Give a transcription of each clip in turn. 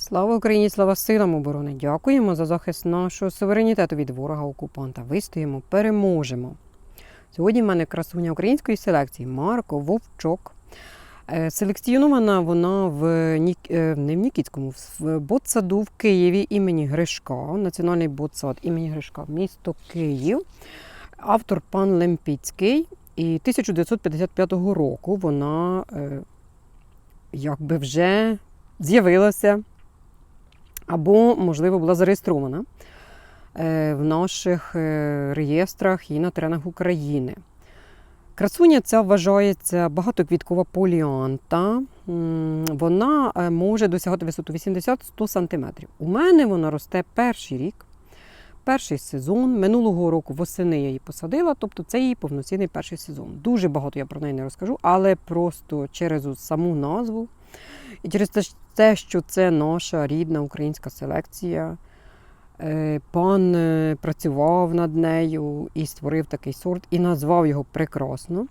Слава Україні, слава силам оборони! Дякуємо за захист нашого суверенітету від ворога окупанта. Вистоїмо, переможемо. Сьогодні в мене красуня української селекції Марко Вовчок. Е, Селекціонована вона в Нік- е, не в Нікітському, в ботсаду в Києві імені Гришка, Національний ботсад імені Гришка, місто Київ. Автор пан Лемпіцький. І 1955 року вона е, якби вже з'явилася або, можливо, була зареєстрована е, в наших е, реєстрах і на теренах України. Красуня ця вважається багатоквіткова поліанта. Вона е, може досягати висоту 80-100 см. У мене вона росте перший рік, перший сезон. Минулого року восени я її посадила, тобто це її повноцінний перший сезон. Дуже багато я про неї не розкажу, але просто через саму назву і через те, що це наша рідна українська селекція. Е, Пан е, працював над нею і створив такий сорт, і назвав його прекрасно.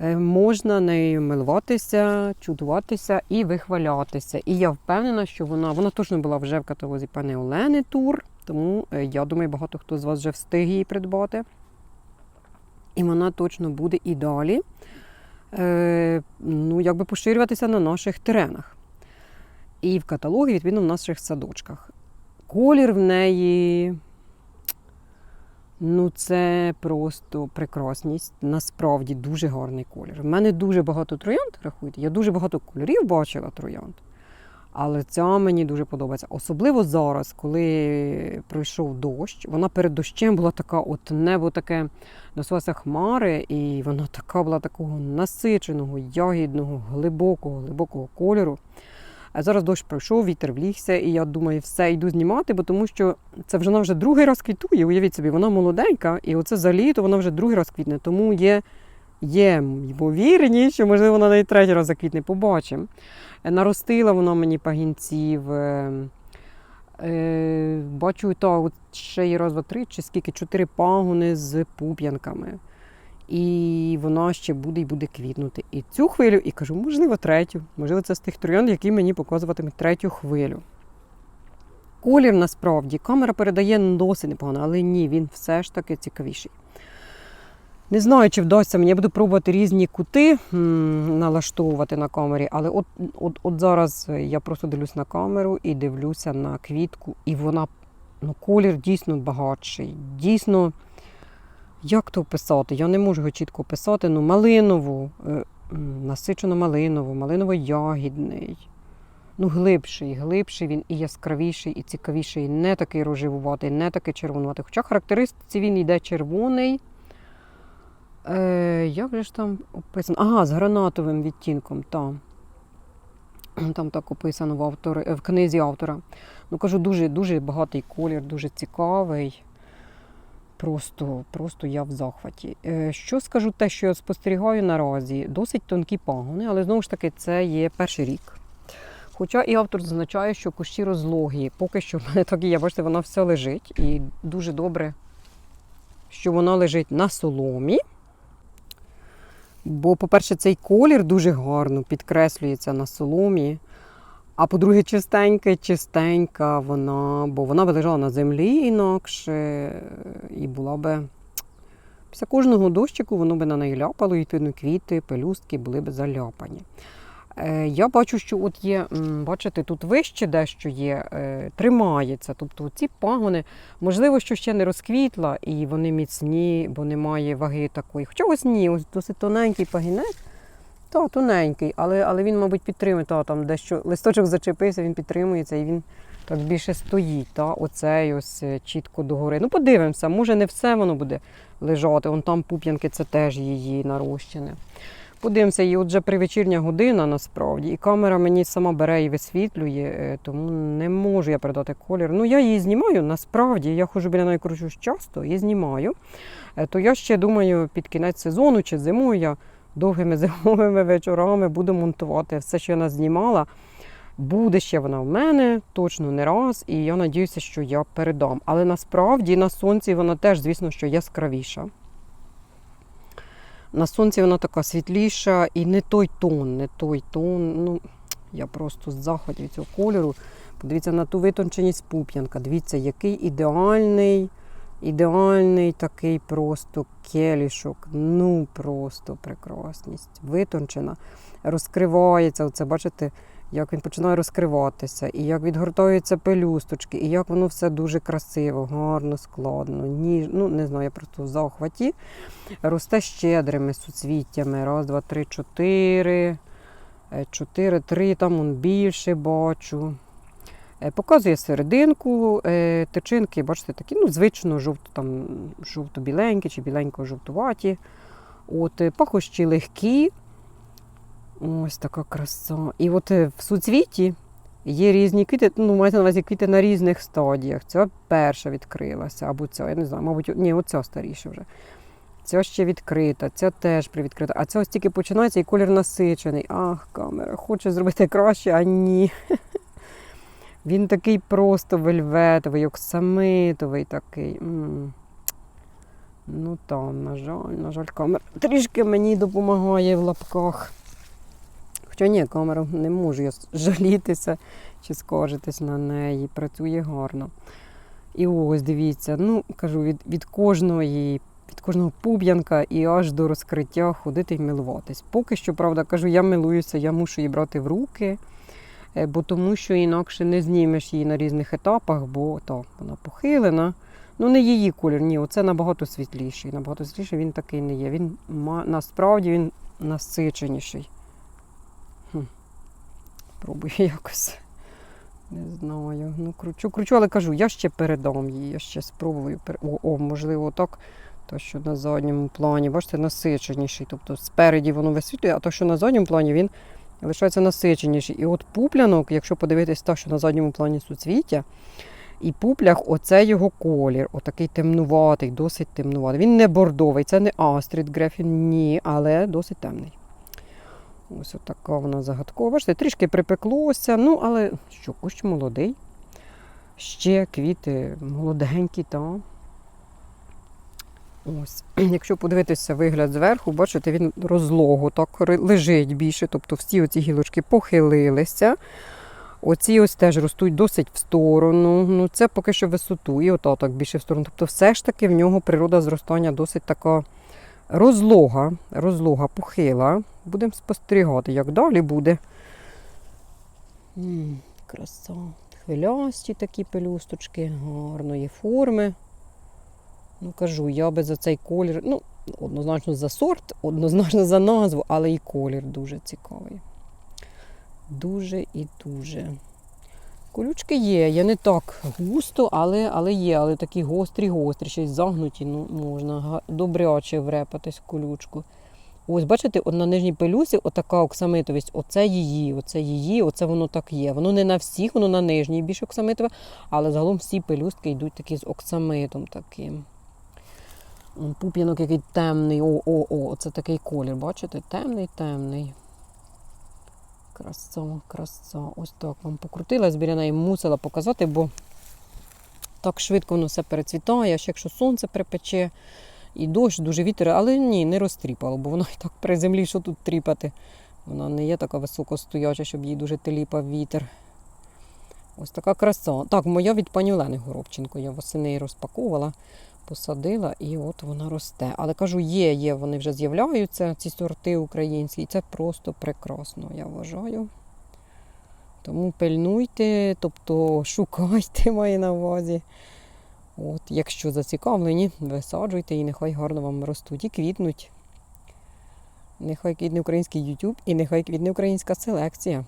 Е, Можна нею милуватися, чудуватися і вихвалятися. І я впевнена, що вона, вона точно була вже в каталозі пані Олени Тур, тому я думаю, багато хто з вас вже встиг її придбати. І вона точно буде і далі ну, якби поширюватися на наших теренах. І в каталогі, відповідно, в наших садочках. Колір в неї. Ну, це просто прекрасність. Насправді дуже гарний колір. У мене дуже багато троянд, рахуйте. Я дуже багато кольорів бачила троянд. Але ця мені дуже подобається. Особливо зараз, коли пройшов дощ. Вона перед дощем була така, от небо таке носилася хмари, і вона така була такого насиченого, ягідного, глибокого, глибокого кольору. А зараз дощ пройшов, вітер влігся, і я думаю, все йду знімати, бо тому що це вже вона вже другий раз квітує. Уявіть собі, вона молоденька, і оце за літо вона вже другий раз квітне. Тому є, є ймовірність, що можливо вона навіть третій раз заквітне. Побачимо. Е, Наростила вона мені пагінців. е, е, Бачу, та, ще є раз, два, три, чи скільки, чотири пагони з пуп'янками. І вона ще буде і буде квітнути. І цю хвилю, і кажу, можливо, третю. Можливо, це з тих троянд, які мені показуватимуть третю хвилю. Колір насправді камера передає досить непогано, але ні, він все ж таки цікавіший. Не знаю, чи вдасться мені. Я буду пробувати різні кути налаштовувати на камері, але от, от, от зараз я просто дивлюсь на камеру і дивлюся на квітку, і вона ну, колір дійсно багатший. Дійсно, як то описати? Я не можу його чітко описати. Ну, малинову, е, насичено малинову, малиново-ягідний. Ну, глибший, глибший він і яскравіший, і цікавіший, не такий рожевуватий, не такий червонуватий. Хоча характеристиці він йде червоний. Е, як же ж там описано? Ага, з гранатовим відтінком, там. Там так описано в, автори, в книзі автора. Ну, кажу, дуже, дуже багатий колір, дуже цікавий. Просто, просто я в захваті. Е, Що скажу, те, що я спостерігаю наразі, досить тонкі пагони, але знову ж таки це є перший рік. Хоча і автор зазначає, що кущі розлогі. Поки що в мене так і є, бачите, вона все лежить. І дуже добре, що вона лежить на соломі. Бо, по-перше, цей колір дуже гарно підкреслюється на соломі. А по-друге, чистенька, чистенька вона, бо вона би лежала на землі інакше, і була би. Після кожного дощику воно би на неї ляпало, і відповідно квіти, пелюстки були б заляпані. Е, Я бачу, що от є, бачите, тут вище дещо є, е, тримається. Тобто ці пагони, можливо, що ще не розквітла, і вони міцні, бо немає ваги такої. Хоча ось ні, ось досить тоненький пагінець. Та, тоненький, але, але він, мабуть, підтримує. Та, там дещо листочок зачепився, він підтримується і він так більше стоїть. Та, оцей ось е, чітко догори. Ну, подивимося, може не все воно буде лежати. Вон там пуп'янки, це теж її нарощене. Подивимося, і от вже привечірня година насправді, і камера мені сама бере і висвітлює, е, тому не можу я передати колір. Ну, я її знімаю, насправді, я ходжу біля неї кручусь часто і знімаю. Е, То я ще думаю, під кінець сезону чи зимою я довгими зимовими вечорами буду монтувати все, що я назнімала. Буде ще вона в мене, точно не раз, і я надіюся, що я передам. Але насправді на сонці вона теж, звісно, що яскравіша. На сонці вона така світліша і не той тон, не той тон. Ну, Я просто з захваті цього кольору. Подивіться на ту витонченість пуп'янка. Дивіться, який ідеальний, ідеальний такий просто келішок. Ну, просто прекрасність. Витончена, розкривається. Оце, бачите, як він починає розкриватися, і як відгортаються пелюсточки, і як воно все дуже красиво, гарно, складно, ніж. Ну, не знаю, я просто в захваті. Росте щедрими суцвіттями. Раз, два, три, чотири. Е, Чотири, три, там он більше бачу. Е, Показує серединку, е, тичинки, бачите, такі, ну, звично жовто, там, жовто-біленькі чи біленько-жовтуваті. От, е, пахощі легкі. Ось така краса. І от в суцвіті є різні квіти, ну, мається на увазі квіти на різних стадіях. Ця перша відкрилася, або ця, я не знаю, мабуть, ні, оця старіша вже. Ця ще відкрита, ця теж привідкрита. А ця ось тільки починається і колір насичений. Ах, камера, хоче зробити краще, а ні. Він такий просто вельветовий, оксамитовий такий. Ну там, на жаль, на жаль, камера трішки мені допомагає в лапках. Хоча ні, камеру не можу я жалітися чи скаржитись на неї. Працює гарно. І ось дивіться, ну кажу, від, від кожної. Від кожного пуб'янка і аж до розкриття ходити і милуватись. Поки що, правда, кажу, я милуюся, я мушу її брати в руки, бо тому що інакше не знімеш її на різних етапах, бо то, вона похилена. Ну, не її колір, ні, оце набагато світліший. Набагато світліший він такий не є. Він насправді він насиченіший. Хм. Пробую якось. Не знаю. Ну, кручу, кручу, але кажу, я ще передам її, я ще спробую. О, о можливо, так. То, що на задньому плані, бачите, насиченіший. Тобто спереді воно висвітлює, а то, що на задньому плані, він лишається насиченіший. І от пуплянок, якщо подивитись так, що на задньому плані суцвіття, і пуплях оце його колір, отакий темнуватий, досить темнуватий. Він не бордовий, це не Астрід Грефін, ні, але досить темний. Ось така вона загадкова. Бачите, трішки припеклося, ну, але що, кущ молодий. Ще квіти молоденькі, та. Ось. Якщо подивитися вигляд зверху, бачите, він розлого так лежить більше. Тобто всі оці гілочки похилилися. Оці ось теж ростуть досить в сторону. Ну, це поки що висоту, і ото більше в сторону. Тобто, все ж таки в нього природа зростання досить така розлога, розлога, похила. Будемо спостерігати, як далі буде. М, краса. Хвилясті такі пелюсточки, гарної форми. Ну, кажу, я би за цей колір, ну, однозначно за сорт, однозначно за назву, але і колір дуже цікавий. Дуже і дуже. Колючки є, я не так густо, але, але є, але такі гострі-гострі, й загнуті, ну, можна добряче врепатись в колючку. Ось, бачите, от на нижній пелюсі отака оксамитовість, оце її, оце її, оце воно так є. Воно не на всіх, воно на нижній більш оксамитове, але загалом всі пелюстки йдуть такі з оксамитом таким. Пуп'янок який темний. О, о, о, це такий колір, бачите? Темний, темний. Краса, краса. Ось так вам покрутилась біля неї, мусила показати, бо так швидко воно все перецвітає, ще якщо сонце припече і дощ, дуже вітер, але ні, не розтріпало, бо воно і так при землі, що тут тріпати. Вона не є така високостояча, щоб їй дуже теліпав вітер. Ось така краса. Так, моя від пані Олени Горобченко. Я восени розпаковувала, посадила і от вона росте. Але кажу, є, є, вони вже з'являються, ці сорти українські, і це просто прекрасно, я вважаю. Тому пильнуйте, тобто шукайте, маю на увазі. От, якщо зацікавлені, висаджуйте і нехай гарно вам ростуть і квітнуть. Нехай квітне український YouTube і нехай квітне українська селекція.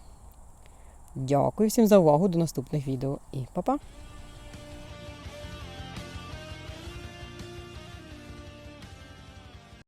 Дякую всім за увагу. До наступних відео і па-па!